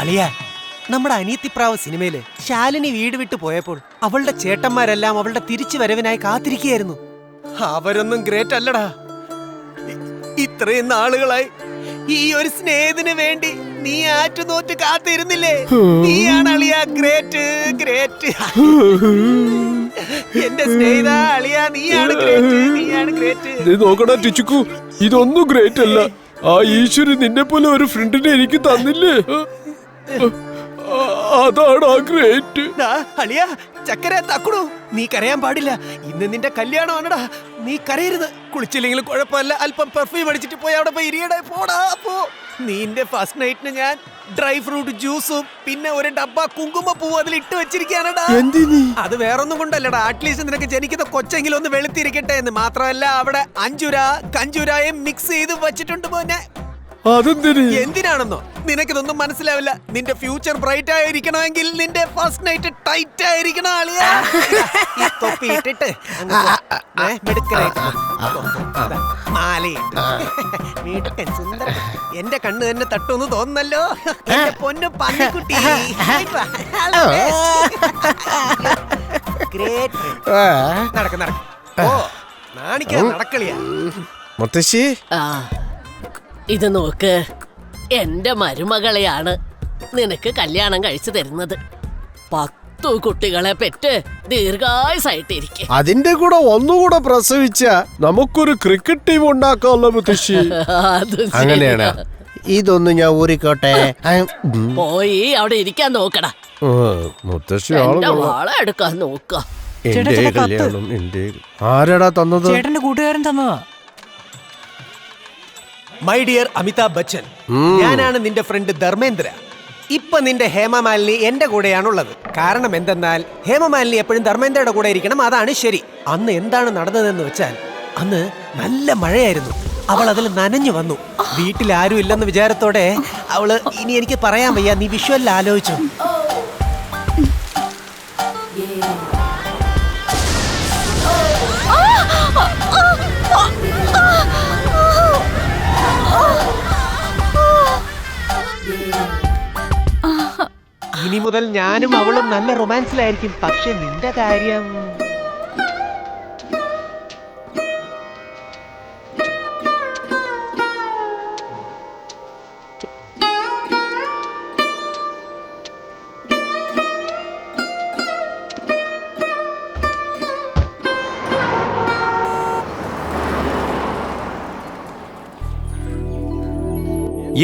അളിയ നമ്മുടെ അനീത്തിപ്രാവ് സിനിമയിൽ ശാലിനി വീട് വിട്ടു പോയപ്പോൾ അവളുടെ ചേട്ടന്മാരെല്ലാം അവളുടെ തിരിച്ചു വരവിനായി കാത്തിരിക്കുകയായിരുന്നു. അവരൊന്നും ഗ്രേറ്റ് അല്ലടാ. ഇത്രയും നാളുകളായി ഈ ഒരു സ്നേഹത്തിന് വേണ്ടി നീ ആറ്റുനോറ്റ് കാത്തിരുന്നില്ലേ? നീയാണ് അളിയ ഗ്രേറ്റ് ഗ്രേറ്റ് എന്റെ സ്നേഹിത അളിയ നീയാണ് ഗ്രേറ്റ് നീയാണ് ഗ്രേറ്റ് നോക്കടാ ടിച്ചുക്കു. ഇതൊന്നും ഗ്രേറ്റ് അല്ല. ആ ഈശ്വരൻ നിന്നെ പോലെ ഒരു ഫ്രണ്ടിനെ എനിക്ക് തന്നില്ലേ? അതാണ് ആ ഗ്രേറ്റ് അളിയാ ചക്കര തക്കുടു നീ കരയാൻ പാടില്ല. ഇന്ന് നിന്റെ കല്യാണമാണടാ നീ കരയരുത്. കുളിച്ചില്ലെങ്കിൽ കുഴപ്പമില്ല. അല്പം പെർഫ്യൂം അടിച്ചിട്ട് പോയി അവിടെ പോയി ഇരിയടേ. പോടാ പോ. നിന്റെ ഫസ്റ്റ് നൈറ്റിന് ഞാൻ ഡ്രൈ ഫ്രൂട്ട് ജ്യൂസും പിന്നെ ഒരു ഡബ്ബ കുങ്കുമ പൂവും അതിൽ ഇട്ട് വെച്ചിരിക്കാനടാ അത് വേറൊന്നും കൊണ്ടല്ലടാ. അറ്റ്ലീസ്റ്റ് നിനക്ക് ജനിക്കുന്ന കൊച്ചെങ്കിലും ഒന്ന് വെളുത്തിരിക്കട്ടെ എന്ന് മാത്രമല്ല അവിടെ അഞ്ചുര കഞ്ചുരായും മിക്സ് ചെയ്ത് വെച്ചിട്ടുണ്ട് മോനെ. എന്തിനാണെന്നോ? നിനക്കിതൊന്നും മനസ്സിലാവില്ല. നിന്റെ ഫ്യൂച്ചർ ബ്രൈറ്റ് ആയിരിക്കണമെങ്കിൽ നിന്റെ ഫസ്റ്റ് നൈറ്റ് ടൈറ്റ് ആയിരിക്കണം ആളിയാ ഈ തൊപ്പി ഇട്ടിട്ട് എന്റെ കണ്ണ് തന്നെ തട്ടുമെന്ന് തോന്നുന്നല്ലോ. എന്റെ പൊന്നു പന്നിക്കുട്ടി. ഗ്രേറ്റ് നടക്ക നടക്ക. ഓ നാണിക്ക നടക്കളിയാ. മുത്തശ്ശി? ആ. ഇത് നോക്ക് എന്റെ മരുമകളെയാണ് നിനക്ക് കല്യാണം കഴിച്ചു തരുന്നത്. പത്തു കുട്ടികളെ പെറ്റ് ദീർഘായുസായിട്ടിരിക്കെ. അതിന്റെ കൂടെ ഒന്നുകൂടെ പ്രസവിച്ച നമുക്കൊരു ക്രിക്കറ്റ് ടീം ഉണ്ടാക്കാമല്ലോ മുത്തശ്ശി. അങ്ങനെയാണ്? ഇതൊന്നും ഞാൻ ഊരിക്കോട്ടെ. പോയി അവിടെ ഇരിക്കാൻ നോക്കടാ. മുത്തശ്ശി വാള എടുക്കാൻ നോക്ക. ആരാടാ തന്നത്? ചേട്ടന്റെ കൂട്ടുകാരൻ തന്നതാ. മൈ ഡിയർ അമിതാഭ് ബച്ചൻ ഞാനാണ് നിന്റെ ഫ്രണ്ട് ധർമ്മേന്ദ്ര. ഇപ്പൊ നിന്റെ ഹേമമാലിനി എന്റെ കൂടെയാണുള്ളത്. കാരണം എന്തെന്നാൽ ഹേമമാലിനി എപ്പോഴും ധർമ്മേന്ദ്രയുടെ കൂടെ ഇരിക്കണം അതാണ് ശരി. അന്ന് എന്താണ് നടന്നതെന്ന് വെച്ചാൽ അന്ന് നല്ല മഴയായിരുന്നു. അവൾ അതിൽ നനഞ്ഞു വന്നു. വീട്ടിൽ ആരും ഇല്ലെന്ന് വിചാരത്തോടെ അവൾ ഇനി എനിക്ക് പറയാൻ വയ്യ നീ വിഷ്വലിൽ ആലോചിച്ചു. ഇനി മുതൽ ഞാനും അവളും നല്ല റൊമാൻസിലായിരിക്കും പക്ഷെ നിന്റെ കാര്യം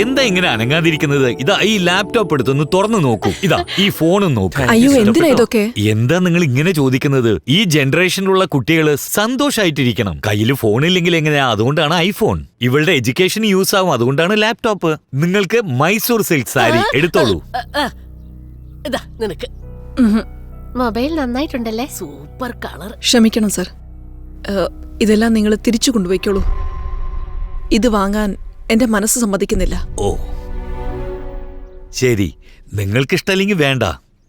എന്താ ഇങ്ങനെ അനങ്ങാതിരിക്കുന്നത്? ഇതാ ഈ ലാപ്ടോപ്പ് എടുത്തൊന്ന് തുറന്നു നോക്കൂ. ഇതാ ഈ ഫോണും നോക്കൂ. അയ്യോ എന്തിനാ ഇതൊക്കെ? എന്താ നിങ്ങൾ ഇങ്ങനെ ചോദിക്കുന്നത്? ഈ ജനറേഷനിലുള്ള കുട്ടികൾ സന്തോഷായിട്ടിരിക്കണം. കയ്യിൽ ഫോൺ ഇല്ലെങ്കിൽ എങ്ങനെയാ? അതുകൊണ്ടാണ് ഐഫോൺ ഇവളുടെ എഡ്യൂക്കേഷൻ യൂസ് ആവും. അതുകൊണ്ടാണ് ലാപ്ടോപ്പ് നിങ്ങൾക്ക് മൈസൂർ സിൽക്ക് സാരി എടുത്തോളൂ. ഇതാ നിനക്ക്. മൊബൈൽ നന്നായിട്ടുണ്ടല്ലേ? സൂപ്പർ കളർ ക്ഷമിക്കണം സർ ഏഹ്, ഇതെല്ലാം നിങ്ങൾ തിരിച്ചു കൊണ്ടുപോയിക്കോളൂ. ഇത് വാങ്ങാൻ എന്റെ മനസ്സ് സമ്മതിക്കുന്നില്ല. ഓ. ശരി. നിങ്ങൾക്കിഷ്ടല്ലെങ്കിൽ വേണ്ട.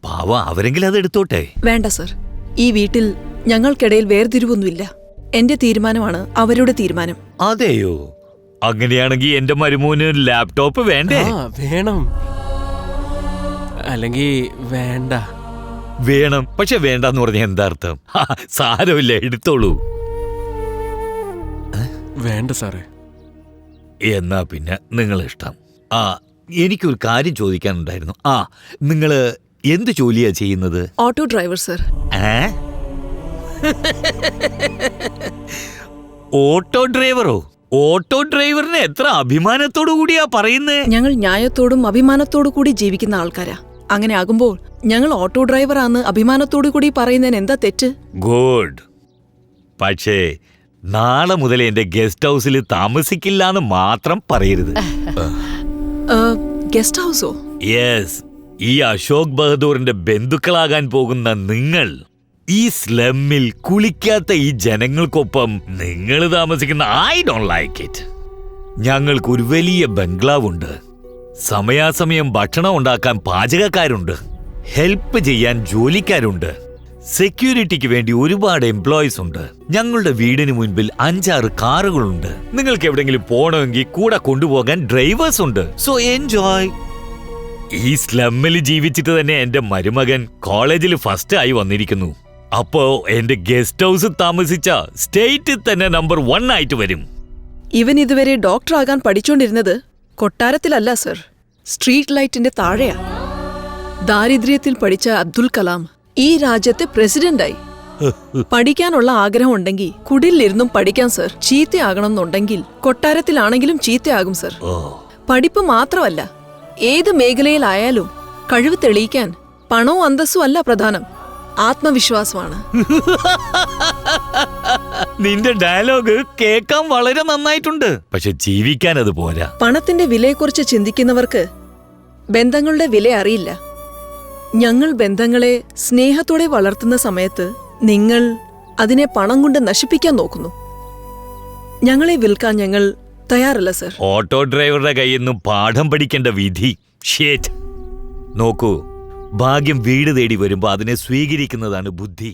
പാവ അവരെങ്കിലും അത് എടുത്തോട്ടെ. വേണ്ട സർ. ഈ വീട്ടിൽ ഞങ്ങൾക്കിടയിൽ വേർതിരിവൊന്നുമില്ല. എന്റെ തീരുമാനമാണ് അവരുടെ തീരുമാനം. അതെയോ? അങ്ങനെയാണെങ്കിൽ എന്റെ മരുമോന് ലാപ്ടോപ്പ് വേണ്ടേ? ആ വേണം. അല്ലെങ്കിൽ വേണ്ട. വേണം. പക്ഷെ വേണ്ടെന്ന് പറഞ്ഞ എന്താ അർത്ഥം? സാരമില്ല എടുത്തോളൂ. വേണ്ട സാറേ. എന്നാ പിന്നെ നിങ്ങളെ ഇഷ്ടം. ആ എനിക്കൊരു കാര്യം ചോദിക്കാനുണ്ടായിരുന്നു. ആ നിങ്ങൾ എന്ത് ജോലിയാ ചെയ്യുന്നത്? Auto driver sir. ഏ? ഓട്ടോ ഡ്രൈവറോ? ഓട്ടോ ഡ്രൈവറിന് എത്ര അഭിമാനത്തോടു കൂടിയാ പറയുന്നത് ഞങ്ങൾ ന്യായത്തോടും അഭിമാനത്തോടു കൂടി ജീവിക്കുന്ന ആൾക്കാരാ. അങ്ങനെ ആകുമ്പോൾ ഞങ്ങൾ ഓട്ടോ ഡ്രൈവറാന്ന് അഭിമാനത്തോടു കൂടി പറയുന്നതിന് എന്താ തെറ്റ്? ഗുഡ്. പക്ഷേ നാളെ മുതൽ എന്റെ ഗസ്റ്റ് ഹൗസിൽ താമസിക്കില്ല എന്ന് മാത്രം പറയരുത്. ഗസ്റ്റ് ഹൗസോ? യെസ് ഈ അശോക് ബഹദൂറിന്റെ ബന്ധുക്കളാകാൻ പോകുന്ന നിങ്ങൾ ഈ സ്ലമ്മിൽ കുളിക്കാത്ത ഈ ജനങ്ങൾക്കൊപ്പം നിങ്ങൾ താമസിക്കുന്ന ഐ ഡോണ്ട് ലൈക്ക് ഇറ്റ് ഞങ്ങൾക്ക് ഒരു വലിയ ബംഗ്ലാവ് ഉണ്ട് സമയാസമയം ഭക്ഷണം ഉണ്ടാക്കാൻ പാചകക്കാരുണ്ട്. ഹെൽപ്പ് ചെയ്യാൻ ജോലിക്കാരുണ്ട്. സെക്യൂരിറ്റിക്ക് വേണ്ടി ഒരുപാട് എംപ്ലോയീസ് ഉണ്ട്. ഞങ്ങളുടെ വീടിന് മുൻപിൽ അഞ്ചാറ് കാറുകളുണ്ട്. നിങ്ങൾക്ക് എവിടെങ്കിലും പോകണമെങ്കിൽ കൂടെ കൊണ്ടുപോകാൻ ഡ്രൈവേഴ്സ് ഉണ്ട്. സോ എൻജോയ് ഈ സ്ലമ്മിൽ ജീവിച്ചിട്ട് തന്നെ എന്റെ മരുമകൻ കോളേജിൽ ഫസ്റ്റ് ആയി വന്നിരിക്കുന്നു. അപ്പോ എന്റെ ഗസ്റ്റ് ഹൗസ് താമസിച്ച സ്റ്റേറ്റിൽ തന്നെ നമ്പർ വൺ ആയിട്ട് വരും. ഇവൻ ഇതുവരെ ഡോക്ടർ ആകാൻ പഠിച്ചോണ്ടിരുന്നത് കൊട്ടാരത്തിലല്ല സർ സ്ട്രീറ്റ് ലൈറ്റിന്റെ താഴെയാ. ദാരിദ്ര്യത്തിൽ പഠിച്ച അബ്ദുൽ കലാം ഈ രാജ്യത്തെ പ്രസിഡന്റായി. പഠിക്കാനുള്ള ആഗ്രഹം ഉണ്ടെങ്കിൽ കുടിലിരുന്നും പഠിക്കാം സർ. ചീത്തയാകണമെന്നുണ്ടെങ്കിൽ കൊട്ടാരത്തിലാണെങ്കിലും ചീത്തയാകും സർ. പഠിപ്പ് മാത്രമല്ല ഏത് മേഖലയിലായാലും കഴിവ് തെളിയിക്കാൻ പണവും അന്തസ്സും അല്ല പ്രധാനം. ആത്മവിശ്വാസമാണ്. നിന്റെ ഡയലോഗ് കേൾക്കാൻ വളരെ നന്നായിട്ടുണ്ട്. പക്ഷെ ജീവിക്കാൻ അത് പോരാ. പണത്തിന്റെ വിലയെക്കുറിച്ച് ചിന്തിക്കുന്നവർക്ക് ബന്ധങ്ങളുടെ വില അറിയില്ല. ഞങ്ങൾ ബന്ധങ്ങളെ സ്നേഹത്തോടെ വളർത്തുന്ന സമയത്ത് നിങ്ങൾ അതിനെ പണം കൊണ്ട് നശിപ്പിക്കാൻ നോക്കുന്നു. ഞങ്ങളെ വിൽക്കാൻ ഞങ്ങൾ തയ്യാറല്ല സർ. ഓട്ടോ ഡ്രൈവറുടെ കയ്യിൽ നിന്നും പാഠം പഠിക്കേണ്ട വിധി. നോക്കൂ ഭാഗ്യം വീട് തേടി വരുമ്പോൾ അതിനെ സ്വീകരിക്കുന്നതാണ് ബുദ്ധി.